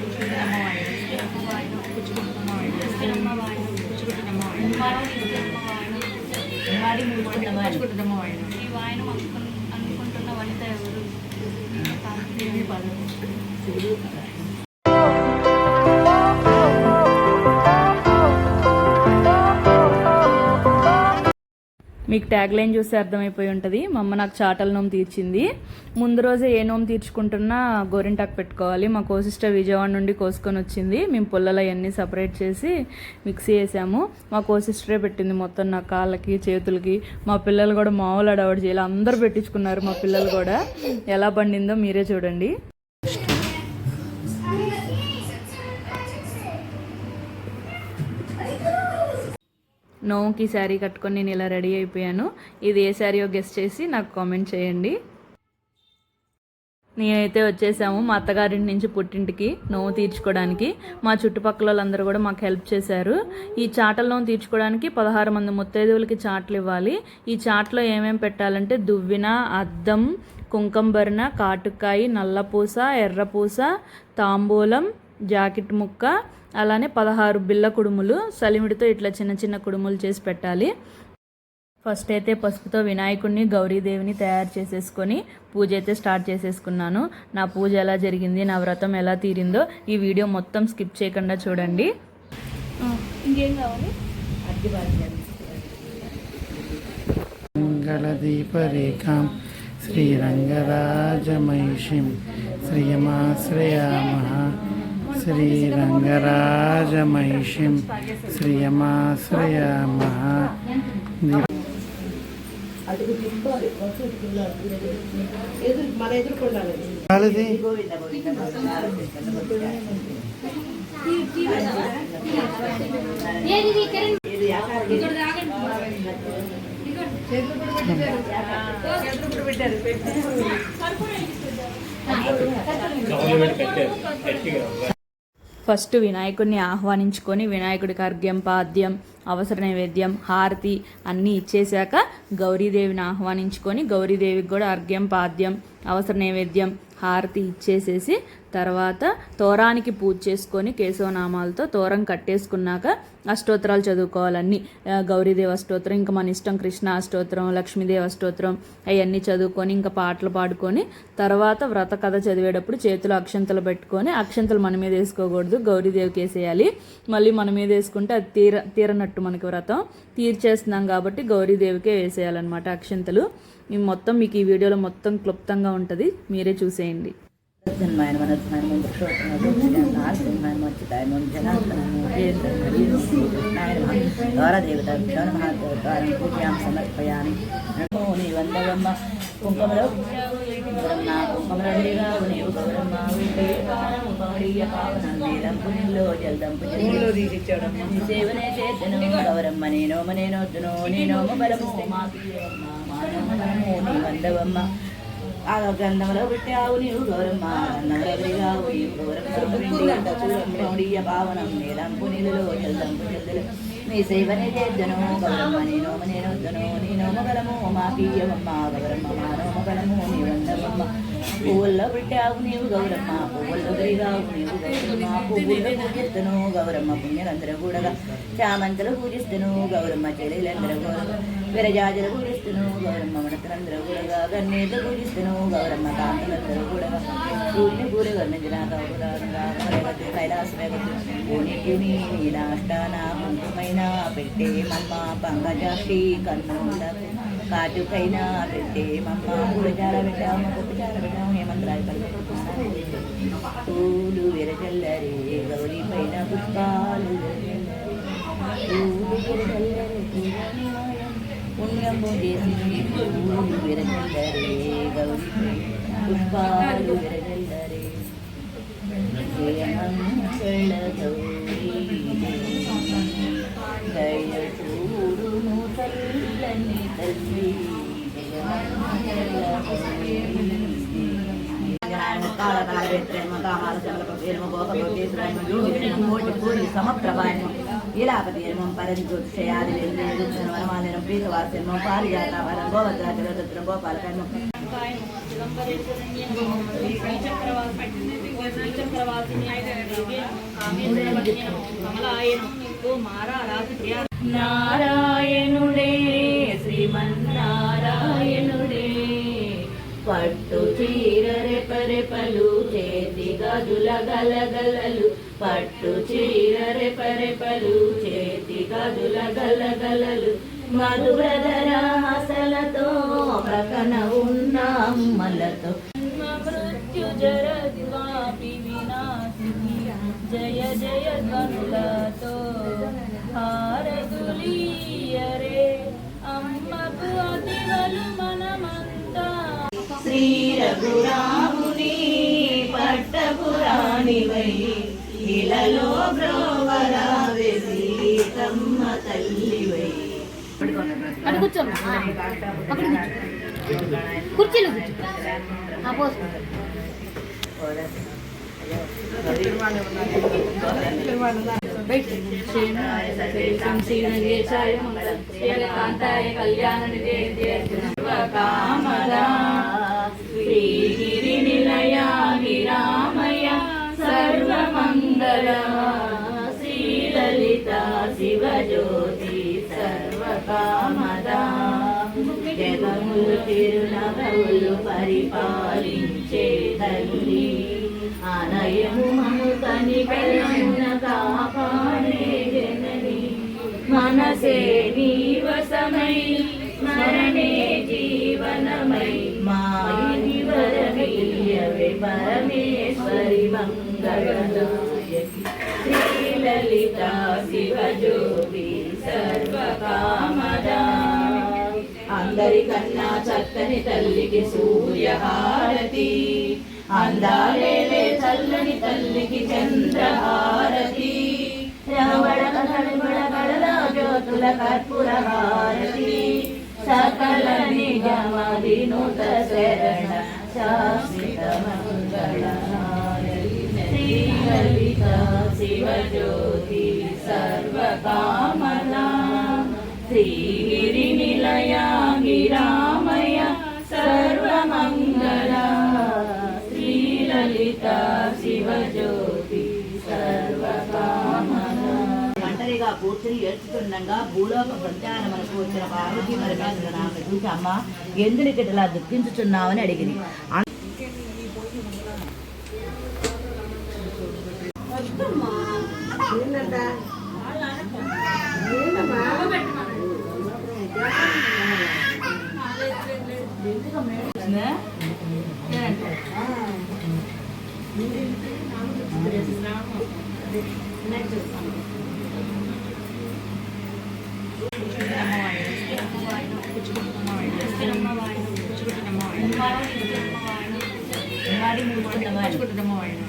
కుచ్చుకుంటున్నమ్మ వాయనం కుచ్చుకుంటున్నమ్మ వాయనం కుచ్చుకుంటున్నమ్మ వాయనం కుచ్చుకుంటున్నమ్మ వాయనం ఈ వాయనం అనుకున్న అనుకుంటున్న వనిత ఎవరు దేవి పదం మీకు ట్యాగ్ లైన్ చూస్తే అర్థమైపోయి ఉంటుంది. మా అమ్మ నాకు చాటల నోము తీర్చింది. ముందు రోజే ఏ నోము తీర్చుకుంటున్నా గోరింటాకు పెట్టుకోవాలి. మా కోసిస్టర్ విజయవాడ నుండి కోసుకొని వచ్చింది. మేము పుల్లలు అవన్నీ సపరేట్ చేసి మిక్సీ వేసాము మా కోసిస్టరే పెట్టింది మొత్తం నా కాళ్ళకి చేతులకి. మా పిల్లలు కూడా మామూలు అడవాడు చేయాలి. అందరూ పెట్టించుకున్నారు మా పిల్లలు కూడా. ఎలా పండిందో మీరే చూడండి. నోకి శారీ కట్టుకొని నేను ఇలా రెడీ అయిపోయాను. ఇది ఏ శారీయో గెస్ట్ చేసి నాకు కామెంట్ చేయండి. నేనైతే వచ్చేసాము మా అత్తగారింటి నుంచి పుట్టింటికి నోవు తీర్చుకోవడానికి. మా చుట్టుపక్కల వాళ్ళందరూ కూడా మాకు హెల్ప్ చేశారు. ఈ చాటల నోవు తీర్చుకోవడానికి పదహారు మంది ముత్తైదువులకి చాట్లు ఇవ్వాలి. ఈ చాట్లో ఏమేమి పెట్టాలంటే దువ్విన అద్దం కుంకంబరిన కాటుకాయి నల్లపూస ఎర్రపూస తాంబూలం జాకెట్ ముక్క అలానే పదహారు బిల్ల కుడుములు సలిమిడితో ఇట్లా చిన్న చిన్న కుడుములు చేసి పెట్టాలి. ఫస్ట్ అయితే పసుపుతో వినాయకుడిని గౌరీదేవిని తయారు చేసేసుకొని పూజ అయితే స్టార్ట్ చేసేసుకున్నాను. నా పూజ ఎలా జరిగింది నా వ్రతం ఎలా తీరిందో ఈ వీడియో మొత్తం స్కిప్ చేయకుండా చూడండి. ఇంకేం కావాలి? మంగళదీపరేఖాం శ్రీరంగరాజమైషిం శ్రియమాశ్రయామహ श्रीरङ्गराजमहिषीं श्रियमाश्रयामः श्रीरङ्गराजमहिषीं श्रियमाश्रयामः వాళ్ళది ఫస్ట్ వినాయకుడిని ఆహ్వానించుకొని వినాయకుడికి అర్ఘ్యం పాద్యం అవసర నైవేద్యం హారతి అన్నీ ఇచ్చేశాక గౌరీదేవిని ఆహ్వానించుకొని గౌరీదేవికి కూడా అర్ఘ్యం పాద్యం అవసర నైవేద్యం హారతి ఇచ్చేసేసి తర్వాత తోరానికి పూజ చేసుకొని కేశవనామాలతో తోరం కట్టేసుకున్నాక అష్టోత్తరాలు చదువుకోవాలన్నీ. గౌరీదేవ అష్టోత్రం అష్టోత్తరం ఇంకా మన ఇష్టం కృష్ణ అష్టోత్తరం లక్ష్మీదేవి అష్టోత్తరం అవన్నీ చదువుకొని ఇంకా పాటలు పాడుకొని తర్వాత వ్రత కథ చదివేటప్పుడు చేతిలో అక్షంతలు పెట్టుకొని అక్షంతలు మన మీద వేసుకోకూడదు గౌరీదేవికి వేసేయాలి. మళ్ళీ మన మీద వేసుకుంటే అది తీర తీరనట్టు మనకి వ్రతం. తీర్చేస్తున్నాం కాబట్టి గౌరీదేవికే వేసేయాలన్నమాట అక్షంతలు. మొత్తం మీకు ఈ వీడియోలో మొత్తం క్లుప్తంగా ఉంటుంది. మీరే చూసేయండి. జన్మాయన మనోజ్మాయన నాశన్మాయన మచ్చితాయ ద్వారదేవత మహాద్వారం పూజాం సమర్పయామి నమోని వందవమ్మ కుంకుమలో గౌరమ్మ కుంకుమలో దిగావు నీవు గౌరమ్మ ఉపమరీయ పావనం నీలంపు నీలో జల్దంపు సేవనే చేద్దను గౌరమ్మ నేనోమ నేనొద్దును నేనోమ బలము మాకి మానము నీ వందవమ్మ ఆ గంధంలో పెట్టావు నీవు గౌరమ్మ గంధంలో పెరిగావు నీవు గౌరమ్మ చూడీయ నీలంపు నీళ్ళలో జల్దంపు జల్దలు నీ సేవనే చేద్దను గౌరమ్మ నీ నోమ నేను నేనొద్దను నేనోమ గలము మాకీయమమ్మ గౌరమ్మ మా నోమగలము నీ వందవమ్మ పువ్వుల్లో పెట్టావు నీవు గౌరమ్మ పువ్వుల్లో పెరిగావు నీవు గౌరమ్మ పువ్వుల్లో పూజిస్తును గౌరమ్మ పుణ్యులందరూ కూడా చామంతులు పూజిస్తును గౌరమ్మ చెల్లెలందరూ గౌరమ్మ విరజాజలు పూజిస్తును గౌరమ్మ మడతలందరూ కూడా గన్నేత పూజిస్తును గౌరమ్మ కాంతలందరూ కూడా సూర్యుని పూరి గర్ణజనాథ కైలాసమేగతి పెట్టే మమ్మ పంకజాక్షి కన్నులకు కాటుకైన పెట్టే మమ్మ పూలజాల పెట్టాము కుప్పచాల పెట్టాము హేమంతరాలు కలిపి పూలు విరజల్లరే గౌరీ పైన పుష్పాలు పూలు విరజల్లరే పుణ్యము చేసి పూలు విరజల్లరే గౌరీ పుష్పాలు విరజల్లరే జయమంగళ గౌరీ తల్లని తల్లి జయమంగళ ఈలాపతిర్మం పారిజాతావరం గోవద్రాజలం గోపాలకర్మం శ్రీచక్రవాసిని రామేంద్రవల్లినే మారా రాజు నారాయణుడే శ్రీమన్నారాయణుడే. పట్టు చీర రెపరెపలు చేతి గదుల గలగలలు. పట్టు చీర రెపరెపలు చేతి గదుల గలగలలు. మధురధరాసలతో ప్రకన ఉన్న అమ్మలతో మృత్యుజరద్వాపి వినాశిని జయ జయ ధ్వనులతో హారతులీయరే అమ్మకు అతివలు మనమంతా. శ్రీ రఘురాముని పట్టపురాణివై ఇలలో బ్రోవరావే సీతమ్మ తల్లివై. అటు కూర్చో. అక్కడ కూర్చో. కుర్చీలో కూర్చో. పోసు కళ్యాణ కామదా శ్రీగిరి నిలయామి రామయ సర్వమంగళ శ్రీలలిత శివజ్యోతి సర్వకామదా జగములు తిరునగములు పరిపాలించే నా చక్కని తల్లికి సూర్యహారతి. అందాలేలే చల్లని తల్లికి చంద్రహారతి. రవళ కడబడ కడల జ్యోతుల కర్పూర హారతి సకల నిగమదినుత శరణ శాశ్వత మంగళ శ్రీలలిత శివజ్యోతి సర్వకామనా. శ్రీగిరి నిలయామి శ్రీలలిత శివజ్యోతి సర్వకామన ఒంటరిగా కూర్చుని ఏడ్చుతుండగా భూలోక ప్రత్యానమనకు వచ్చిన పార్వతీ పరమేశ్వర ఆమె చూసి అమ్మ ఎందుకు ఇట్లా దుఃఖించుచున్నావని అడిగింది.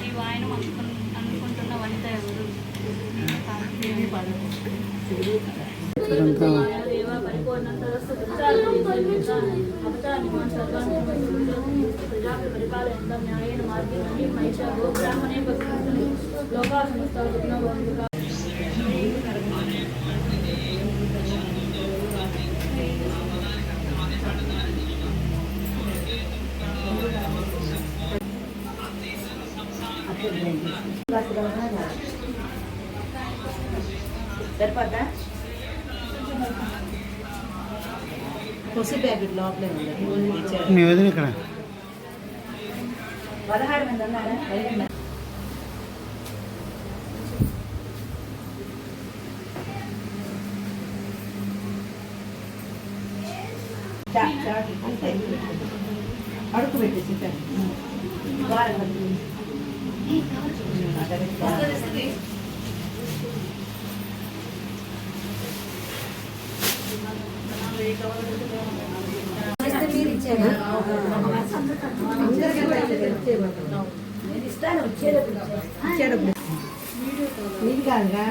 ఈ వాయనం అనుకున్న అనుకుంటున్న వనిత ఎవరు नंतर असं चार चार प्रजा परिपालयन्तं न्यायेन मार्गेण मे मयिषा गो ब्राह्मणे भक्तं लोकाः समस्ताः सुखिनो भवन्तु सर पता కొసి ప్యాకెట్ లోపలే మీ వదిన ఇక్కడ పదహారు మంది. అంతే. అడుగు పెట్టేసి ఇస్తాను వచ్చేటప్పుడు వచ్చేటప్పుడు నీది కాదుగా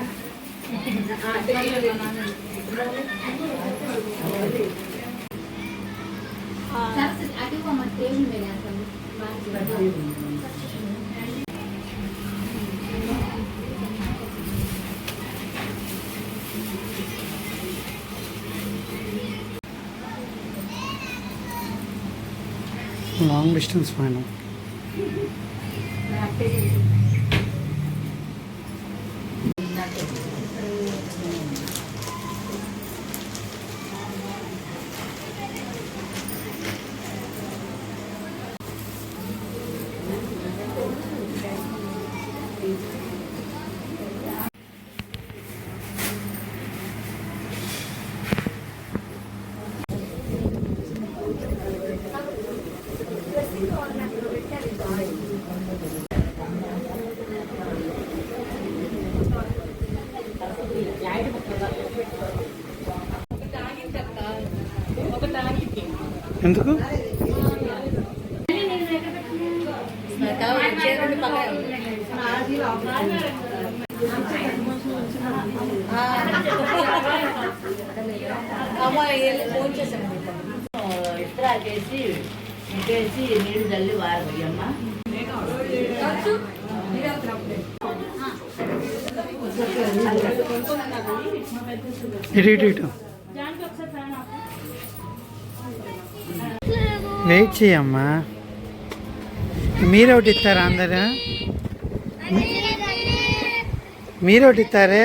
లాంగ్ డిస్టెన్స్ పైన ఎందుకు? ఇస్త్రా చేసి నీళ్ళు చల్లి వారయ్యమ్మ ఇటు ఇటు ఇటు. వెయిట్ చేయమ్మా. మీరు ఒకటి ఇస్తారా అందరు? మీరు ఒకటి ఇస్తారే?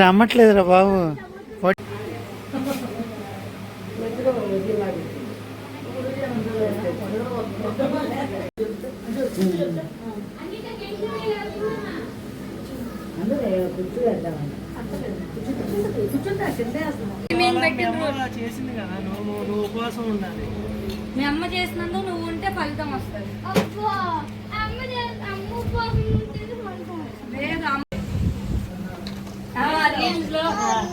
రమ్మట్లేదురా బాబు. చేసింది కదా నువ్వు నువ్వు నువ్వు ఉపవాసం ఉండాలి. మీ అమ్మ చేసినందు నువ్వు ఉంటే ఫలితం వస్తుంది.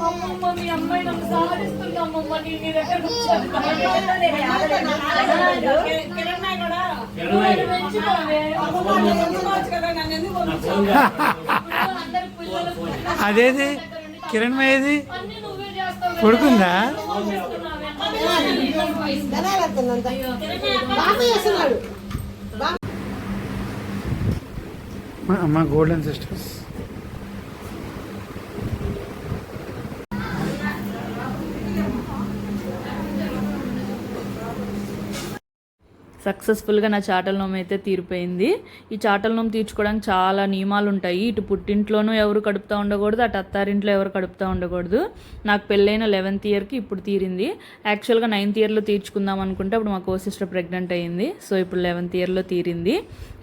అమ్మమ్మ మీ అమ్మాయి నన్ను అమ్మమ్మ నీ దగ్గర కూడా, ఎందుకు అదేది? కిరణ్ ఏది అన్ని నువ్వే చేస్తావు కదా. పడుకుందా మా- గోల్డెన్ సిస్టర్స్. సక్సెస్ఫుల్గా నా చాటల నోము అయితే తీరిపోయింది. ఈ చాటల నోము తీర్చుకోవడానికి చాలా నియమాలు ఉంటాయి ఇటు పుట్టింట్లోనూ ఎవరు కడుపుతూ ఉండకూడదు అటు అత్తారింట్లో ఎవరు కడుపుతూ ఉండకూడదు. నాకు పెళ్ళైన లెవెన్త్ ఇయర్కి ఇప్పుడు తీరింది. యాక్చువల్గా నైన్త్ ఇయర్లో తీర్చుకుందాం అనుకుంటే అప్పుడు మా కో సిస్టర్ ప్రెగ్నెంట్ అయ్యింది. సో ఇప్పుడు లెవెన్త్ ఇయర్లో తీరింది.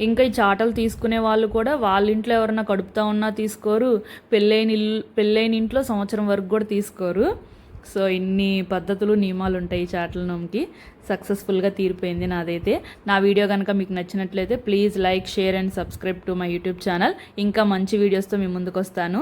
ఇంకా ఈ చాటలు తీసుకునే వాళ్ళు కూడా వాళ్ళ ఇంట్లో ఎవరైనా కడుపుతా ఉన్నా తీసుకోరు. పెళ్ళైన ఇల్లు పెళ్ళైన ఇంట్లో సంవత్సరం వరకు కూడా తీసుకోరు. సో ఇన్ని పద్ధతులు నియమాలు ఉంటాయి చాటల నోమ్కి. సక్సెస్ఫుల్గా తీరిపోయింది నాదైతే. నా వీడియో కనుక మీకు నచ్చినట్లయితే please like share and subscribe to my YouTube channel. ఇంకా మంచి వీడియోస్తో మీ ముందుకు వస్తాను